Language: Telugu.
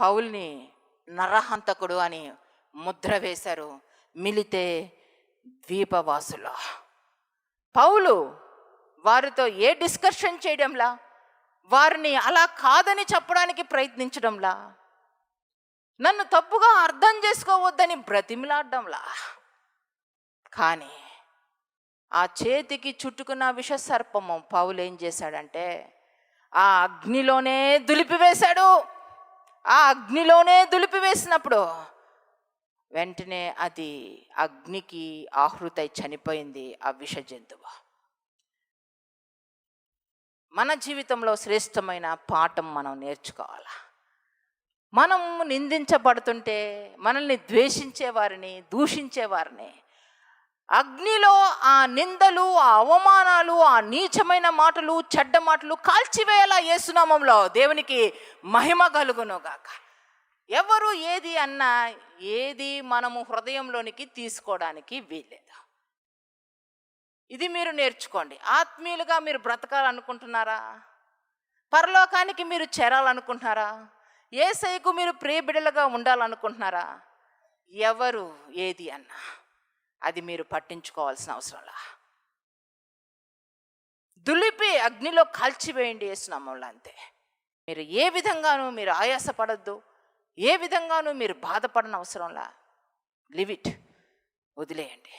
పౌల్ని నరహంతకుడు అని ముద్ర వేశారు మిలితే ద్వీపవాసుల. పౌలు వారితో ఏ డిస్కషన్ చేయడంలా? వారిని అలా కాదని చెప్పడానికి ప్రయత్నించడంలా? నన్ను తప్పుగా అర్థం చేసుకోవద్దని బ్రతిమిలాడడంలా? కానీ ఆ చేతికి చుట్టుకున్న విష సర్పము పౌలు ఏం చేశాడంటే ఆ అగ్నిలోనే దులిపివేశాడు. ఆ అగ్నిలోనే దులిపివేసినప్పుడు వెంటనే అది అగ్నికి ఆహృతై చనిపోయింది ఆ విష జంతువు. మన జీవితంలో శ్రేష్టమైన పాఠం మనం నేర్చుకోవాలి? మనం నిందించబడుతుంటే మనల్ని ద్వేషించే వారిని దూషించే వారిని అగ్నిలో ఆ నిందలు ఆ అవమానాలు ఆ నీచమైన మాటలు చెడ్డ మాటలు కాల్చివేయాలా యేసునామంలో దేవునికి మహిమ కలుగునుగాక. ఎవరు ఏది అన్నా ఏది మనము హృదయంలోనికి తీసుకోవడానికి వీల్లేదు. ఇది మీరు నేర్చుకోండి. ఆత్మీయులుగా మీరు బ్రతకాలనుకుంటున్నారా? పరలోకానికి మీరు చేరాలనుకుంటున్నారా? ఏ సైకు మీరు ప్రియబిడలుగా ఉండాలనుకుంటున్నారా? ఎవరు ఏది అన్నా. అది మీరు పట్టించుకోవాల్సిన అవసరంలా దులిపి అగ్నిలో కాల్చివేయండి వేసినామల్లా అంతే. మీరు ఏ విధంగానూ మీరు ఆయాసపడద్దు ఏ విధంగానూ మీరు బాధపడని అవసరంలా లివ్ ఇట్ వదిలేయండి.